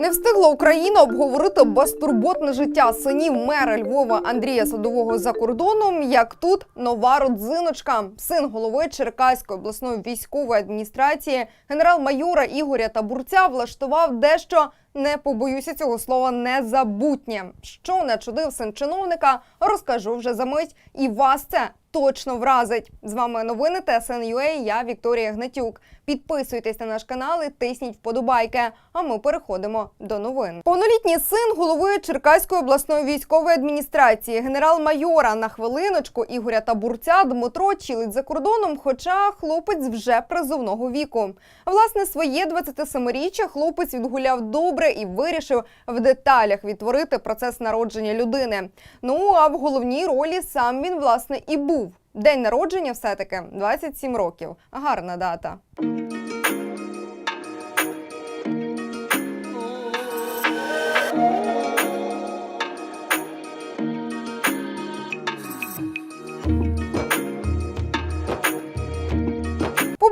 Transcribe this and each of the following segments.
Не встигла Україна обговорити безтурботне життя синів мера Львова Андрія Садового за кордоном. Як тут нова родзиночка, син голови Черкаської обласної військової адміністрації, генерал-майора Ігоря Табурця влаштував дещо. Не побоюся цього слова незабутнє. Що начудив син чиновника, розкажу вже за мить, і вас це точно вразить. З вами новини ТСН.UA, Я Вікторія Гнатюк. Підписуйтесь на наш канал і тисніть вподобайки. А ми переходимо до новин. Повнолітній син голови Черкаської обласної військової адміністрації, генерал-майора на хвилиночку Ігоря Табурця Дмитро чилить за кордоном, хоча хлопець вже призовного віку. Власне, своє 27-річчя хлопець відгуляв добре і вирішив в деталях відтворити процес народження людини. Ну а в головній ролі сам він власне і був. День народження все-таки 27 років. Гарна дата.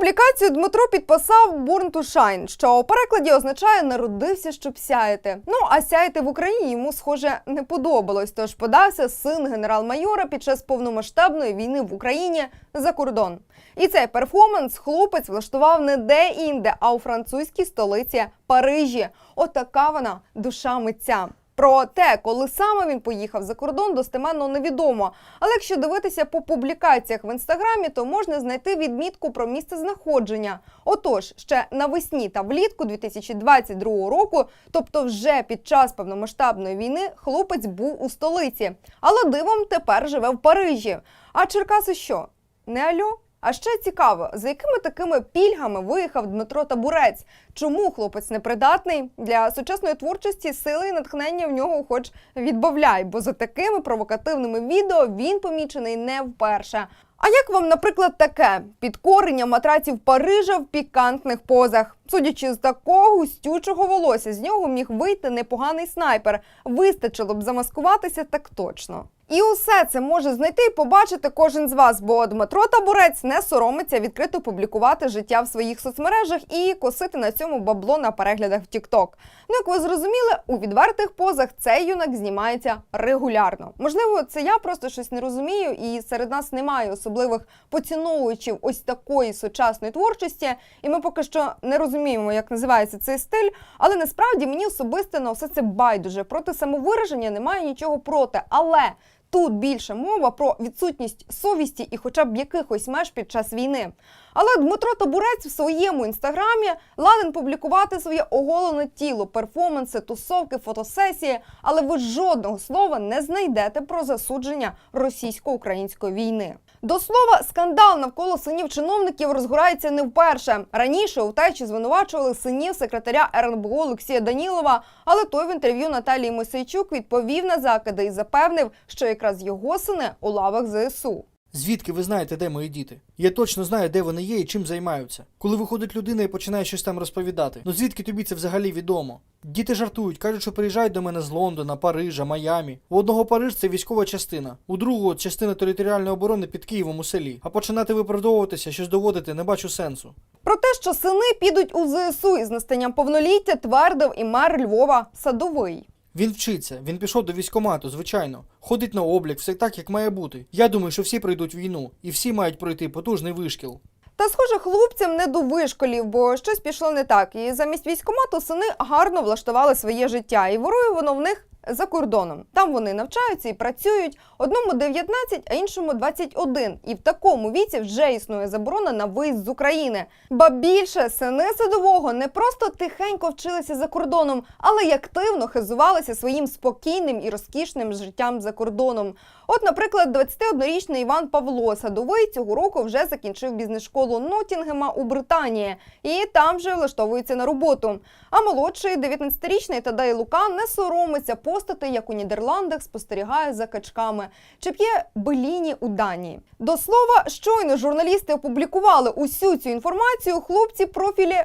Публікацію Дмитро підписав Born to Shine, що у перекладі означає народився, щоб сяяти. Ну а сяяти в Україні йому, схоже, не подобалось. Тож подався син генерал-майора під час повномасштабної війни в Україні за кордон. І цей перформанс хлопець влаштував не де-інде, а у французькій столиці Парижі. Отака вона душа митця. Про те, коли саме він поїхав за кордон, достеменно невідомо. Але якщо дивитися по публікаціях в інстаграмі, то можна знайти відмітку про місце знаходження. Отож, ще навесні та влітку 2022 року, тобто вже під час повномасштабної війни, хлопець був у столиці. Але дивом тепер живе в Парижі. А Черкаси що? Не альо? А ще цікаво, за якими такими пільгами виїхав Дмитро Табурець? Чому хлопець непридатний для сучасної творчості сили і натхнення в нього хоч відбавляй, бо за такими провокативними відео він помічений не вперше. А як вам, наприклад, таке підкорення матраців Парижа в пікантних позах? Судячи з такого густючого волосся, з нього міг вийти непоганий снайпер. Вистачило б замаскуватися так точно. І усе це може знайти і побачити кожен з вас, бо Дмитро Табурець не соромиться відкрито публікувати життя в своїх соцмережах і косити на цьому бабло на переглядах в TikTok. Ну, як ви зрозуміли, у відвертих позах цей юнак знімається регулярно. Можливо, це я просто щось не розумію, і серед нас немає особливих поціновувачів ось такої сучасної творчості. І ми поки що не розуміємо, як називається цей стиль. Але насправді мені особисто на все це байдуже. Проти самовираження немає нічого проти. Але Тут більше мова про відсутність совісті і хоча б якихось меж під час війни. Але Дмитро Табурець в своєму інстаграмі ладен публікувати своє оголене тіло, перформанси, тусовки, фотосесії. Але ви жодного слова не знайдете про засудження російсько-української війни. До слова, скандал навколо синів чиновників розгорається не вперше. Раніше у течі звинувачували синів секретаря РНБО Олексія Данілова, але той в інтерв'ю Наталії Мосейчук відповів на закиди і запевнив, що якраз його сини у лавах ЗСУ. Звідки ви знаєте, де мої діти? Я точно знаю, де вони є і чим займаються. Коли виходить людина і починає щось там розповідати. Ну звідки тобі це взагалі відомо? Діти жартують, кажуть, що приїжджають до мене з Лондона, Парижа, Майамі. У одного Париж це військова частина, у другого частина територіальної оборони під Києвом у селі. А починати виправдовуватися, щось доводити, не бачу сенсу. Про те, що сини підуть у ЗСУ із настанням повноліття, твердив і мер Львова Садовий. Він вчиться, він пішов до військкомату, звичайно. Ходить на облік, все так, як має бути. Я думаю, що всі пройдуть війну, і всі мають пройти потужний вишкіл. Та, схоже, хлопцям не до вишколів, бо щось пішло не так. І замість військкомату сини гарно влаштували своє життя, і ворою воно в них за кордоном. Там вони навчаються і працюють. Одному 19, а іншому 21. І в такому віці вже існує заборона на виїзд з України. Ба більше сини садового не просто тихенько вчилися за кордоном, але й активно хизувалися своїм спокійним і розкішним життям за кордоном. От, наприклад, 21-річний Іван Павло Садовий цього року вже закінчив бізнес-школу Нотінгема у Британії і там вже влаштовується на роботу. А молодший 19-річний Тадей Лука не соромиться постати, як у Нідерландах спостерігає за качками, чи п'є беліні у Данії. До слова, щойно журналісти опублікували усю цю інформацію. Хлопці профілі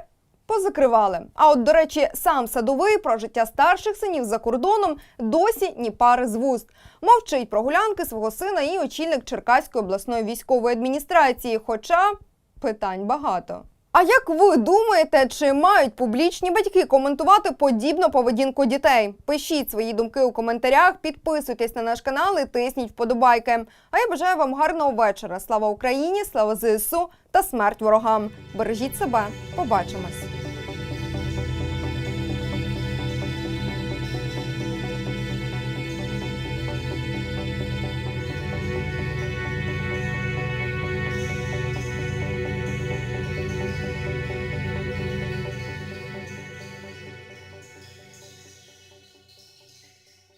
позакривали. А от, до речі, сам садовий про життя старших синів за кордоном досі ні пари з вуст. Мовчить про гулянки свого сина і очільник Черкаської обласної військової адміністрації. Хоча питань багато. А як ви думаєте, чи мають публічні батьки коментувати подібну поведінку дітей? Пишіть свої думки у коментарях, підписуйтесь на наш канал і тисніть вподобайки. А я бажаю вам гарного вечора. Слава Україні, слава ЗСУ та смерть ворогам. Бережіть себе. Побачимось.